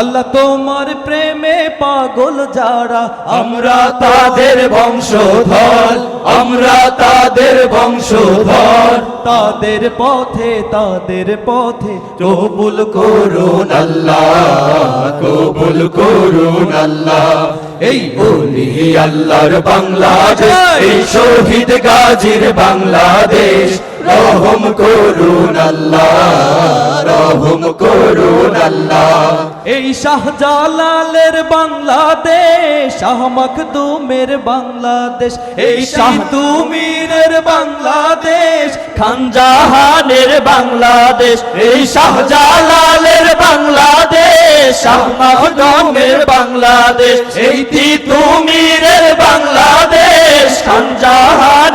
আল্লাহ তোমার প্রেমে পাগল যারা, আমরা তাদের বংশধর, আমরা তাদের বংশধর। তাদের পথে তাদের পথে কবুল করুন আল্লাহ, কবুল করুন আল্লাহ। এই ওলি আল্লাহর বাংলাদেশ, এই শহীদ গাজীর বাংলাদেশ, রহম করুন আল্লাহ, রহম করুন আল্লাহ। এই শাহজালালের বাংলাদেশ, শাহ মখদুমের বাংলাদেশ। এই শাহ তুমিরের বাংলাদেশ খানজাহানের বাংলাদেশ। এই শাহজালালের বাংলাদেশ, শাহ মখদুমের বাংলাদেশ। এই তুমিরের বাংলাদেশ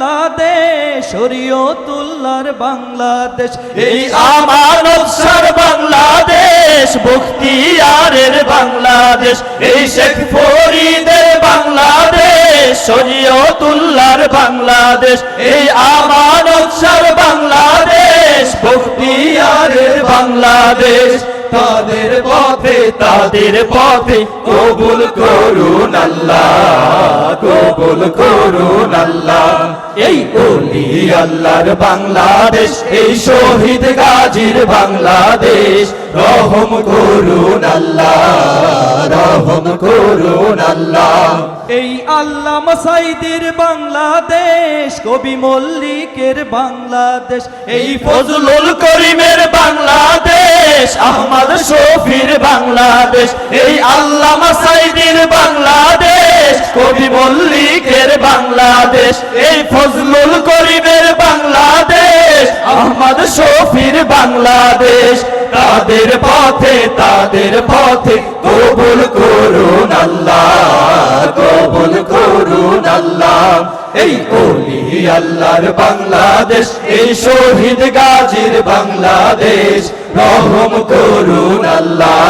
বাংলাদেশ, শরীয়তুল্লাহর বাংলাদেশ। এই আমানত সার বাংলাদেশ, বখতিয়ারের বাংলাদেশ। এই শেখ ফরিদের বাংলাদেশ, শরীয়তুল্লাহর বাংলাদেশ। এই আমানত সার বাংলাদেশ, বখতিয়ারের বাংলাদেশ। তাদের পথে তাদের পথে কবুল করুন আল্লাহ, কবুল করুন আল্লাহ। এই ওলি আল্লাহর বাংলাদেশ, এই শহীদ গাজীর বাংলাদেশ। রহম করুন আল্লাহ, রহম করুন আল্লাহ। এই আল্লাহ মাসাইদের বাংলাদেশ, কবি মল্লিকের বাংলাদেশ। এই ফজলুল করিমের বাংলাদেশ, আহমদ শফির বাংলাদেশ। এই আল্লাহ মাসাইদের বাংলাদেশ কবি মল্লিকের বাংলাদেশ। এই ফজলুল করিমের বাংলাদেশ, আহমদ শফির বাংলাদেশ। তাদের পথে তাদের পথে কবুল করুন আল্লাহ, কবুল করুন আল্লাহ। এই ওলি আল্লাহর বাংলাদেশ, এই শহীদ গাজীর বাংলাদেশ, রহম করুন আল্লাহ।